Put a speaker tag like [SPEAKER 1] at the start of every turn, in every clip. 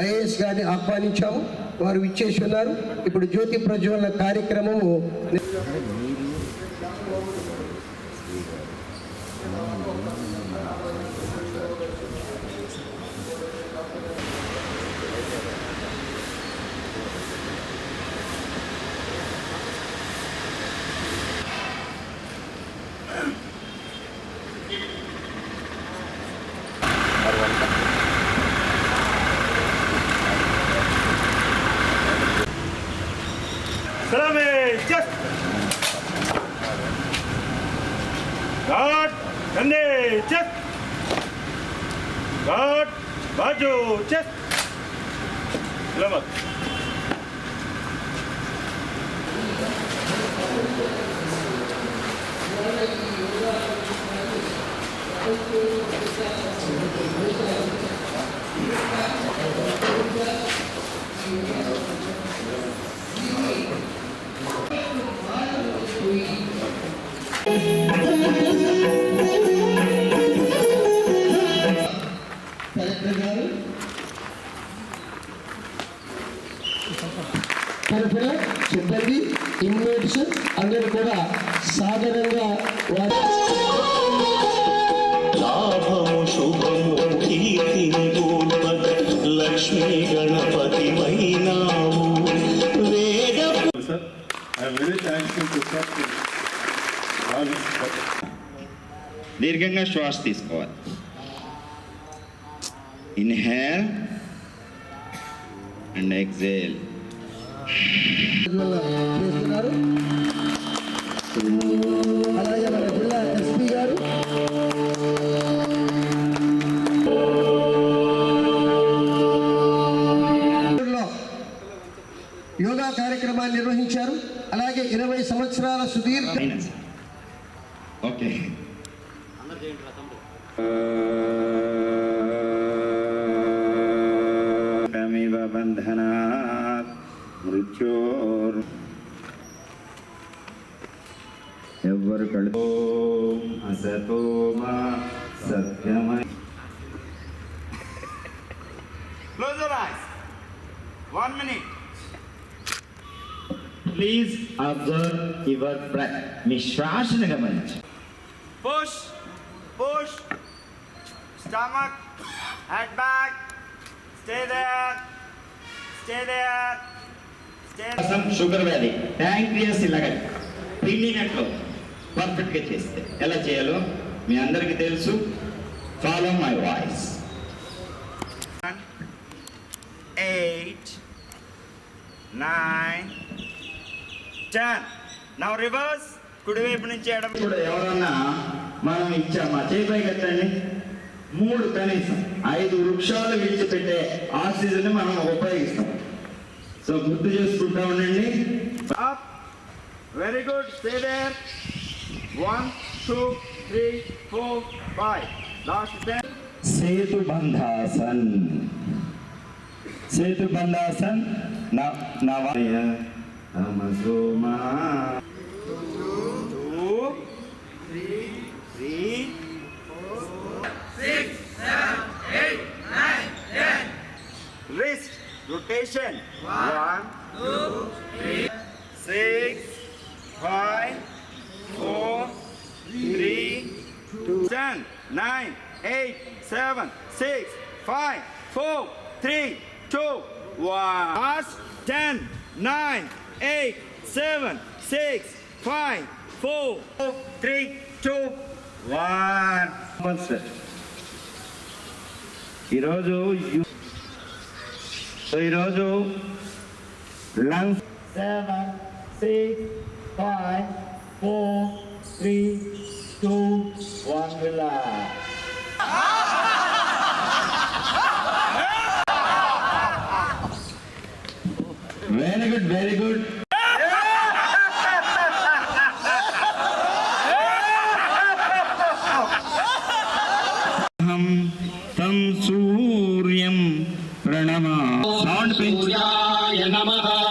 [SPEAKER 1] IAS గారిని ఆహ్వానించాము. వారు విచ్చేసి ఉన్నారు. ఇప్పుడు జ్యోతి ప్రజ్వలన కార్యక్రమము
[SPEAKER 2] સલામે
[SPEAKER 3] ચસ ઘાટ ધંધે ચસ ઘાટ બાજુ ચસ સલામત Thank you.
[SPEAKER 4] దీర్ఘంగా శ్వాస తీసుకోవాలి ఇన్హేల్ అండ్ ఎక్సేల్
[SPEAKER 1] చేస్తున్నారు సుదీర్ఘ
[SPEAKER 4] ఓకే మీ శ్వాసను గమనించి.
[SPEAKER 5] Push push stomach head back stay there stay there stay
[SPEAKER 4] some sugar వ్యాధి ప్యాంక్రియాస్ ఇలాగా పిల్లినట్లు పర్ఫెక్ట్గా చేస్తే. ఎలా చేయాలో మీ అందరికీ తెలుసు. Follow my voice
[SPEAKER 5] eight nine ten Now reverse. కుడివైపు నుంచి ఎడమ
[SPEAKER 4] ఇప్పుడు ఎవరన్నా మనం ఇచ్చాం మా చేయి పైకి ఎత్తండి మూడు కనీసం ఐదు వృక్షాలు విడిచిపెట్టే ఆక్సిజన్ మనం ఉపయోగిస్తాం సో గుర్తు చేసుకుంటా ఉండండి
[SPEAKER 5] good. Stay there. One, two, three, four, five. Last ten.
[SPEAKER 4] Setu Bandhasan Setu బంధాసన్ నా నవాయ
[SPEAKER 5] Amazoma. Wrist rotation. One, two, three, six, five, four, three, two, ten, nine, eight, seven, six, five, four, three, two, one. Last ten, nine. Eight, seven, six, five, four, three, two, one.
[SPEAKER 4] ఈరోజు యు- so ఈరోజు lungs seven six five four
[SPEAKER 6] three two one relax very good very
[SPEAKER 4] good
[SPEAKER 6] நமகா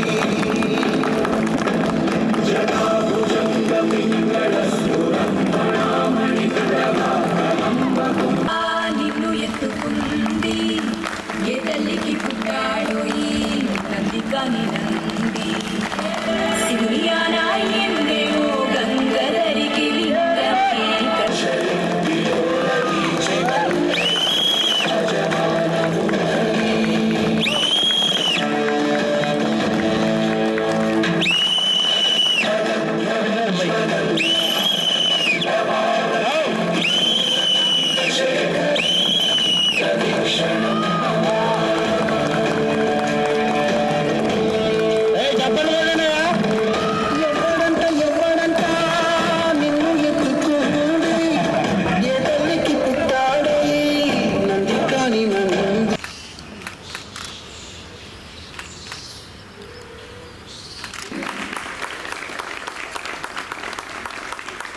[SPEAKER 6] Thank you.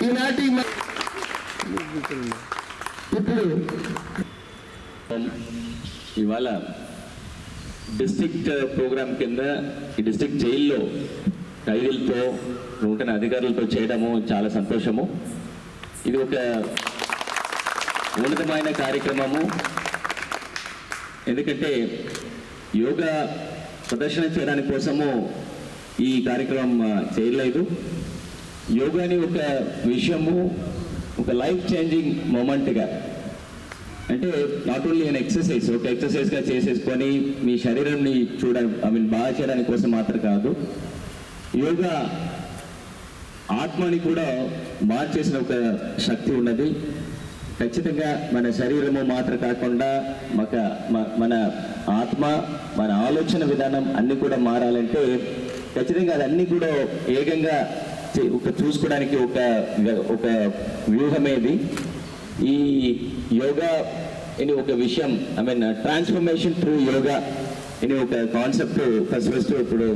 [SPEAKER 1] ఈనాటి ఇప్పుడు
[SPEAKER 7] ఇవాళ district programme కింద ఈ district జైల్లో ఖైదీలతో నూటన అధికారులతో చేయడము చాలా సంతోషము. ఇది ఒక ఉన్నతమైన కార్యక్రమము. ఎందుకంటే యోగా ప్రదర్శన చేయడానికి కోసము ఈ కార్యక్రమం చేయలేదు. యోగాని ఒక విషయము ఒక లైఫ్ చేంజింగ్ మూమెంట్గా అంటే నాట్ ఓన్లీ అన్ ఎక్సర్సైజ్ ఒక ఎక్సర్సైజ్గా చేసేసుకొని మీ శరీరంని చూడ ఐ మీన్ బాగా చేయడానికి కోసం మాత్రం కాదు. యోగా ఆత్మని కూడా మార్చేసిన ఒక శక్తి ఉన్నది. ఖచ్చితంగా మన శరీరము మాత్రం కాకుండా మక మ- మన ఆత్మ మన ఆలోచన విధానం అన్నీ కూడా మారాలంటే ఖచ్చితంగా అదన్నీ కూడా ఏకంగా ఒక చూసుకోవడానికి ఒక ఒక వ్యూహమేది. ఈ యోగా అని ఒక విషయం I mean transformation through yoga అని ఒక కాన్సెప్ట్ ఫస్ట్ ఇప్పుడు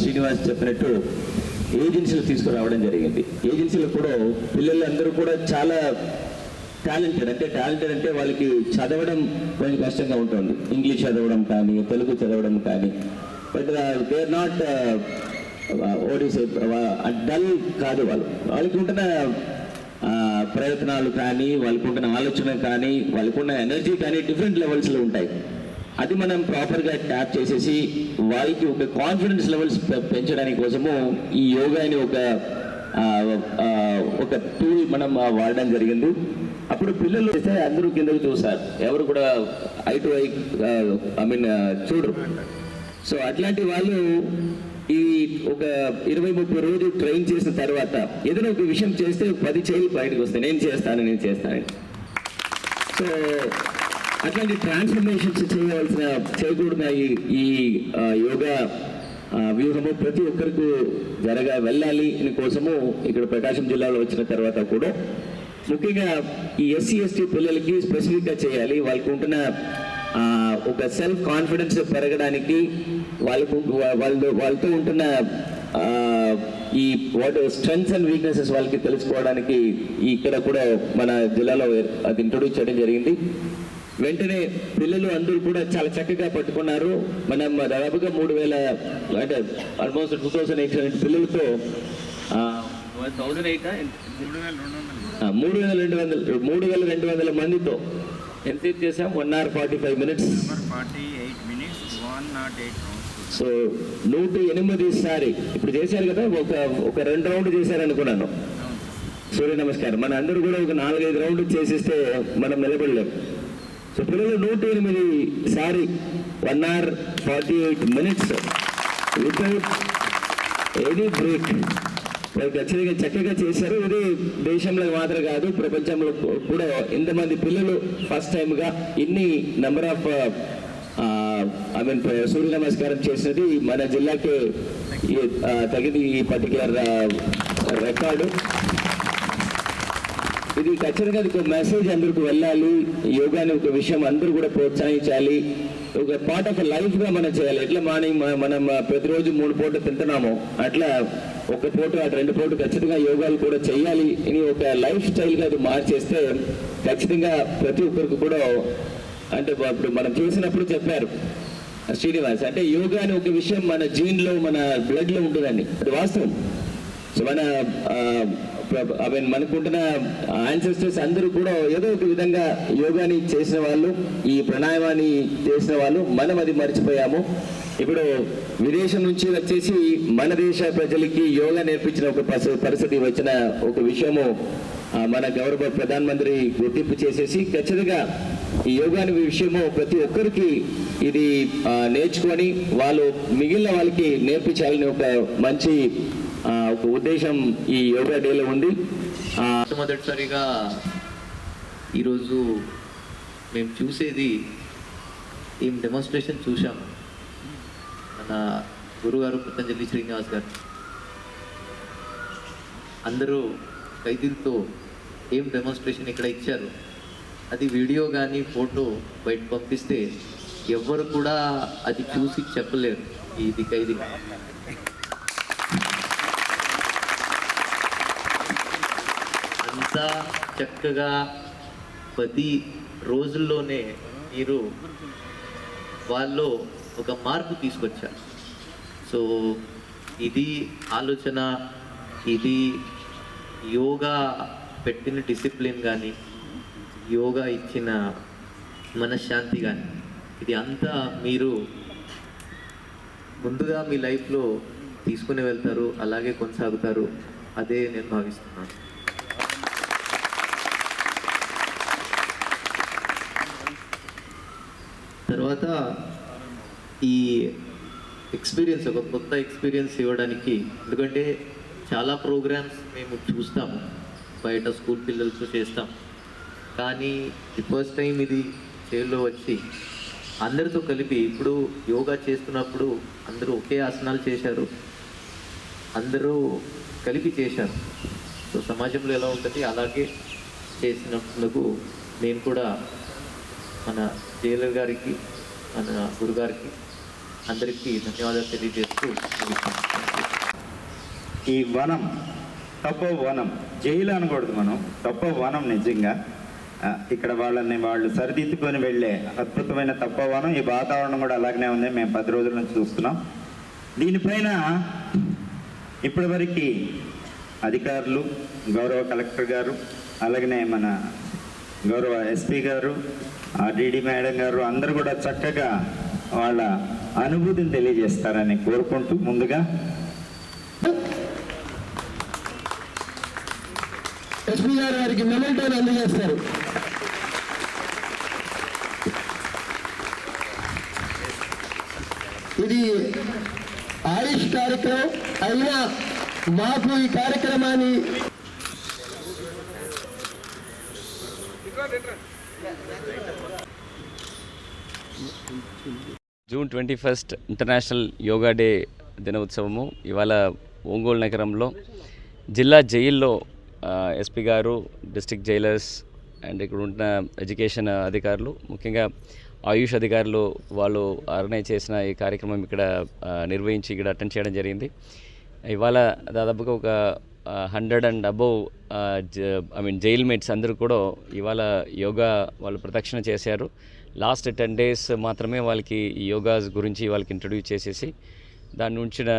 [SPEAKER 7] శ్రీనివాస్ చెప్పినట్టు ఏజెన్సీలు తీసుకురావడం జరిగింది. ఏజెన్సీలు కూడా పిల్లలందరూ కూడా చాలా టాలెంటెడ్ అంటే టాలెంటెడ్ అంటే వాళ్ళకి చదవడం కొంచెం కష్టంగా ఉంటుంది. ఇంగ్లీష్ చదవడం కానీ తెలుగు చదవడం కానీ. బట్ దే ఆర్ నాట్ ఓడిసే డల్ కాదు వాళ్ళు. వాళ్ళకి ఉంటున్న ప్రయత్నాలు కానీ వాళ్ళకు ఉంటున్న ఆలోచన కానీ వాళ్ళకు ఉన్న ఎనర్జీ కానీ డిఫరెంట్ లెవెల్స్లో ఉంటాయి. అది మనం ప్రాపర్గా ట్యాప్ చేసేసి వాళ్ళకి ఒక కాన్ఫిడెన్స్ లెవెల్స్ పెంచడానికి కోసము ఈ యోగాని ఒక ఒక టూల్ మనం వాడడం జరిగింది. అప్పుడు పిల్లలు చేస్తే అందరూ కిందకు చూస్తారు. ఎవరు కూడా eye to eye I mean చూడరు. సో అట్లాంటి వాళ్ళు ఈ ఒక ఇరవై ముప్పై రోజులు ట్రైన్ చేసిన తర్వాత ఏదైనా ఒక విషయం చేస్తే పది చేయి బయటకు వస్తాయి. నేను చేస్తాను నేను చేస్తాను. సో అట్లాంటి ట్రాన్స్ఫర్మేషన్స్ చేయవలసిన చేయకూడదు ఈ ఈ యోగా వ్యూహము ప్రతి ఒక్కరికి జరగ వెళ్ళాలి. అని కోసము ఇక్కడ ప్రకాశం జిల్లాలో వచ్చిన తర్వాత కూడా ముఖ్యంగా ఈ ఎస్సీ ఎస్టీ పిల్లలకి స్పెసిఫిక్గా చేయాలి. వాళ్ళకు ఉంటున్న ఒక సెల్ఫ్ కాన్ఫిడెన్స్ పెరగడానికి వాళ్ళకు వాళ్ళు వాళ్ళతో ఉంటున్న ఆ, ఈ వాట్ స్ట్రెంగ్స్ అండ్ వీక్నెసెస్ వాళ్ళకి తెలుసుకోవడానికి ఇక్కడ కూడా మన జిల్లాలో అది ఇంట్రొడ్యూస్ చేయడం జరిగింది. వెంటనే పిల్లలు అందరూ కూడా చాలా చక్కగా పట్టుకున్నారు. మనం దాదాపుగా మూడు వేల అంటే almost two thousand eight hundred పిల్లలతో థౌసండ్ ఎయిట్? మూడు వేల రెండు వందల. మూడు వేల రెండు వందల మందితో. ఎంత చేసాం? One hour forty five minutes. So నూట ఎనిమిది సారి. ఇప్పుడు చేశారు కదా ఒక ఒక రెండు రౌండ్ చేశారనుకున్నాను. సూర్య నమస్కారం. మన అందరూ కూడా ఒక నాలుగైదు రౌండ్లు చేసిస్తే మనం నిలబడలేం. సో పిల్లలు నూట ఎనిమిది సారి one hour forty eight minutes without any break వాళ్ళు ఖచ్చితంగా చక్కగా చేశారు. ఇది దేశంలో మాత్రం కాదు ప్రపంచంలో కూడా ఇంతమంది పిల్లలు ఫస్ట్ టైంగా ఇన్ని number of I mean Surya Namaskaram చేసినది మన జిల్లాకి తగిన ఈ పర్టికులర్ రికార్డు ఇది ఖచ్చితంగా ఒక మెసేజ్ అందరికి వెళ్ళాలి యోగాని ఒక విషయం అందరూ కూడా ప్రోత్సహించాలి ఒక పార్ట్ ఆఫ్ లైఫ్గా మనం చేయాలి. ఎట్లా మార్నింగ్ మనం ప్రతిరోజు మూడు పూట తింటున్నామో అట్లా ఒక పూట అటు రెండు పూట ఖచ్చితంగా యోగాలు కూడా చేయాలి ఇది ఒక లైఫ్ స్టైల్గా అది మార్చేస్తే ఖచ్చితంగా ప్రతి ఒక్కరికి కూడా అంటే ఇప్పుడు మనం చూసినప్పుడు చెప్పారు శ్రీనివాస్ అంటే యోగా అనే ఒక విషయం మన జీన్లో మన బ్లడ్లో ఉంటుందండి. అది వాస్తవం. సో మన ఐ మీన్ మనకుంటున్న ఆన్సెస్టర్స్ అందరూ కూడా ఏదో ఒక విధంగా యోగాని చేసిన వాళ్ళు ఈ ప్రాణాయామాన్ని చేసిన వాళ్ళు మనం అది మర్చిపోయాము. ఇప్పుడు విదేశం నుంచి వచ్చేసి మన దేశ ప్రజలకి యోగా నేర్పించిన ఒక పరిస్థితి వచ్చిన ఒక విషయము మన గౌరవ ప్రధానమంత్రి గుర్తింపు చేసేసి ఖచ్చితంగా ఈ యోగాని విషయము ప్రతి ఒక్కరికి ఇది నేర్చుకొని వాళ్ళు మిగిలిన వాళ్ళకి నేర్పించాలని ఒక మంచి ఒక ఉద్దేశం ఈ యోగా డేలో ఉంది.
[SPEAKER 8] మొట్టమొదటిసారిగా ఈరోజు మేము చూసేది ఏం డెమోన్స్ట్రేషన్ చూసాము మన గురుగారు పతంజలి శ్రీనివాస్ గారు. అందరూ ఖైదీలతో ఏం డెమోన్స్ట్రేషన్ ఇక్కడ ఇచ్చారు? అది వీడియో కానీ ఫోటో బయట పంపిస్తే ఎవ్వరు కూడా అది చూసి చెప్పలేరు ఇది ఖైదీ. అంతా చక్కగా పది రోజుల్లోనే మీరు వాళ్ళు ఒక మార్పు తీసుకొచ్చారు సో ఇది ఆలోచన ఇది యోగా పెట్టిన డిసిప్లిన్ కానీ యోగా ఇచ్చిన మనశ్శాంతి కానీ ఇది అంతా మీరు ముందుగా మీ లైఫ్లో తీసుకుని వెళ్తారు అలాగే కొనసాగుతారు అదే నేను భావిస్తున్నాను. తర్వాత ఈ ఎక్స్పీరియన్స్ ఒక కొత్త ఎక్స్పీరియన్స్ ఇవ్వడానికి ఎందుకంటే చాలా ప్రోగ్రామ్స్ మేము చూస్తాము బయట స్కూల్ పిల్లలతో చేస్తాం. కానీ ది ఫస్ట్ టైం ఇది చేలో వచ్చి అందరితో కలిపి ఇప్పుడు యోగా చేస్తున్నప్పుడు అందరూ ఒకే ఆసనాలు చేశారు. అందరూ కలిపి చేశారు. సో సమాజంలో ఎలా ఉంటుంది అలాగే చేసినందుకు నేను కూడా మన జైలర్ గారికి మన గురుగారికి అందరికీ ధన్యవాదాలు తెలియజేస్తూ
[SPEAKER 4] ఈ వనం తప్ప వనం జైలు అనకూడదు మనం. తప్ప వనం నిజంగా. ఇక్కడ వాళ్ళని వాళ్ళు సరిదిద్దుకొని వెళ్ళే అద్భుతమైన తప్పవనం ఈ వాతావరణం కూడా అలాగనే ఉంది. మేము పది రోజుల నుంచి చూస్తున్నాం. దీనిపైన ఇప్పటివరకు అధికారులు గౌరవ కలెక్టర్ గారు అలాగనే మన గౌరవ ఎస్పీ గారు ఆర్డీడీ మేడం గారు అందరూ కూడా చక్కగా వాళ్ళ అనుభూతిని తెలియజేస్తారని కోరుకుంటూ ముందుగా
[SPEAKER 9] ఎస్పీ గారు వారికి మెమెంటోని అందజేస్తారు. ఇది ఆయుష్ కార్యక్రమం అయినా మాకు ఈ కార్యక్రమాన్ని
[SPEAKER 7] June twenty first international yoga day దినోత్సవము. ఇవాళ ఒంగోలు నగరంలో జిల్లా జైల్లో ఎస్పీ గారు డిస్టిక్ జైలర్స్ అండ్ ఇక్కడ ఉన్న ఎడ్యుకేషన్ అధికారులు ముఖ్యంగా ఆయుష్ అధికారులు వాళ్ళు ఆర్గనైజ్ చేసిన ఈ కార్యక్రమం ఇక్కడ నిర్వహించి ఇక్కడ అటెండ్ చేయడం జరిగింది. ఇవాళ దాదాపుగా ఒక hundred and above I mean jail mates అందరూ కూడా ఇవాళ యోగా వాళ్ళు ప్రదక్షిణ చేశారు. లాస్ట్ టెన్ డేస్ మాత్రమే వాళ్ళకి ఈ యోగాస్ గురించి వాళ్ళకి ఇంట్రడ్యూస్ చేసేసి దాని నుంచిన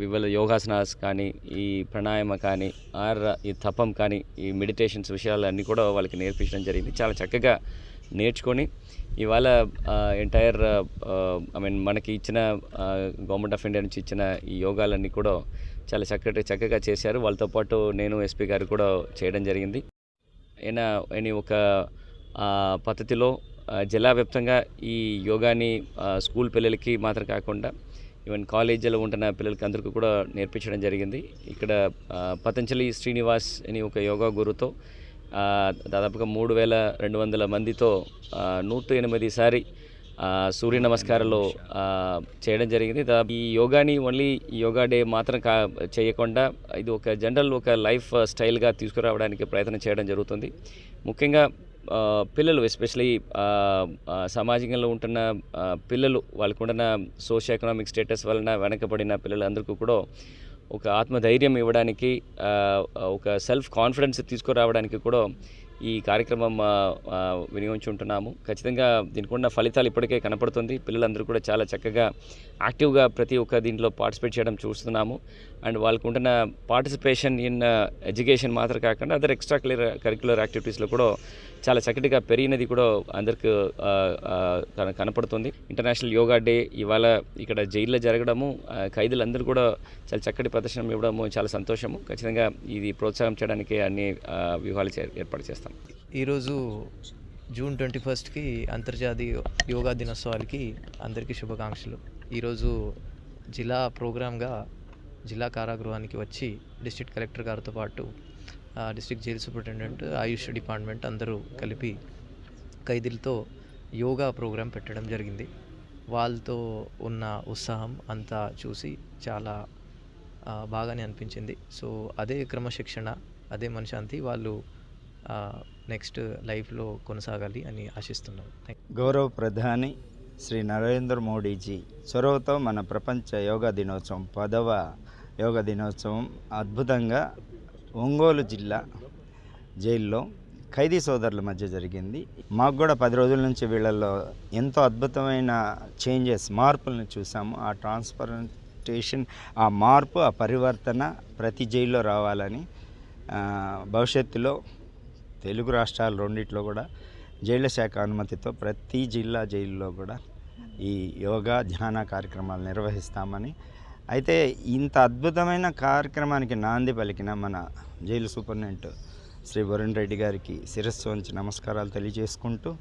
[SPEAKER 7] వివిధ యోగాసనాస్ కానీ ఈ ప్రాణాయామ కానీ ఆర్ ఈ తపం కానీ ఈ మెడిటేషన్స్ విషయాలన్నీ కూడా వాళ్ళకి నేర్పించడం జరిగింది. చాలా చక్కగా నేర్చుకొని ఇవాళ ఎంటైర్ ఐ మీన్ మనకి ఇచ్చిన గవర్నమెంట్ ఆఫ్ ఇండియా నుంచి ఇచ్చిన ఈ యోగాలన్నీ కూడా చాలా చక్కటి చక్కగా చేశారు. వాళ్ళతో పాటు నేను ఎస్పీ గారు కూడా చేయడం జరిగింది. ఈయన అని ఒక పద్ధతిలో జిల్లా వ్యాప్తంగా ఈ యోగాని స్కూల్ పిల్లలకి మాత్రం కాకుండా ఈవెన్ కాలేజీలో ఉంటున్న పిల్లలకి అందరికీ కూడా నేర్పించడం జరిగింది. ఇక్కడ పతంజలి శ్రీనివాస్ అని ఒక యోగా గురుతో దాదాపుగా మూడు వేల రెండు వందల మందితో నూట ఎనిమిది సారి సూర్య నమస్కారాలు చేయడం జరిగింది. దా- ఈ యోగాని ఓన్లీ యోగా డే మాత్రం కా చేయకుండా ఇది ఒక జనరల్ ఒక లైఫ్ స్టైల్గా తీసుకురావడానికి ప్రయత్నం చేయడం జరుగుతుంది. ముఖ్యంగా పిల్లలు ఎస్పెషలీ సమాజంలో ఉంటున్న పిల్లలు వాళ్ళకు ఉంటున్న సోషియో ఎకనామిక్ స్టేటస్ వలన వెనకబడిన పిల్లలందరికీ కూడా ఒక ఆత్మధైర్యం ఇవ్వడానికి ఒక సెల్ఫ్ కాన్ఫిడెన్స్ తీసుకురావడానికి కూడా ఈ కార్యక్రమం వినియోగించి ఉంటున్నాము వినియోగించుంటున్నాము. ఖచ్చితంగా దీనికి ఉన్న ఫలితాలు ఇప్పటికే కనపడుతుంది. పిల్లలందరూ కూడా చాలా చక్కగా యాక్టివ్గా ప్రతి ఒక్క దీంట్లో పార్టిసిపేట్ చేయడం చూస్తున్నాము. అండ్ వాళ్ళకు ఉంటున్న పార్టిసిపేషన్ ఇన్ ఎడ్యుకేషన్ మాత్రం కాకుండా అదర్ ఎక్స్ట్రా క్లియర్ కరిక్యులర్ యాక్టివిటీస్లో కూడా చాలా చక్కటిగా పెరిగినది కూడా అందరికి కన- కనపడుతుంది. ఇంటర్నేషనల్ యోగా డే ఇవాళ ఇక్కడ జైల్లో జరగడము ఖైదీలందరూ కూడా చాలా చక్కటి ప్రదర్శన ఇవ్వడము చాలా సంతోషము. ఖచ్చితంగా ఇది ప్రోత్సాహం చేయడానికి అన్ని వ్యూహాలు చే- ఏర్పాటు చేస్తాం.
[SPEAKER 10] ఈరోజు జూన్ ట్వంటీ ఫస్ట్కి అంతర్జాతీయ యోగా దినోత్సవాలకి అందరికీ శుభాకాంక్షలు. ఈరోజు జిల్లా ప్రోగ్రామ్గా జిల్లా కారాగృహానికి వచ్చి డిస్ట్రిక్ట్ కలెక్టర్ గారితో పాటు district jail superintendent Ayush department అందరూ కలిపి ఖైదీలతో యోగా ప్రోగ్రాం పెట్టడం జరిగింది. వాళ్ళతో ఉన్న ఉత్సాహం అంతా చూసి చాలా బాగానే అనిపించింది. సో అదే క్రమశిక్షణ అదే మనశాంతి వాళ్ళు నెక్స్ట్ లైఫ్లో కొనసాగాలి అని ఆశిస్తున్నాం.
[SPEAKER 4] గౌరవ ప్రధాని శ్రీ నరేంద్ర మోడీజీ చొరవతో మన ప్రపంచ యోగా దినోత్సవం పదవ యోగా దినోత్సవం అద్భుతంగా ఒంగోలు జిల్లా జైల్లో ఖైదీ సోదరుల మధ్య జరిగింది. మాకు కూడా పది రోజుల నుంచి వీళ్ళల్లో ఎంతో అద్భుతమైన చేంజెస్ మార్పులను చూసాము. ఆ ట్రాన్స్పరెంటేషన్ ఆ మార్పు ఆ పరివర్తన ప్రతి జైల్లో రావాలని భవిష్యత్తులో తెలుగు రాష్ట్రాలు రెండిట్లో కూడా జైళ్ళ శాఖ అనుమతితో ప్రతి జిల్లా జైల్లో కూడా ఈ యోగా ధ్యాన కార్యక్రమాలు నిర్వహిస్తామని అయితే ఇంత అద్భుతమైన కార్యక్రమానికి నాంది పలికిన మన జైలు సూపరింటెండెంట్ శ్రీ వరుణ్ రెడ్డి గారికి శిరస్సు వంచి నమస్కారాలు తెలియజేసుకుంటూ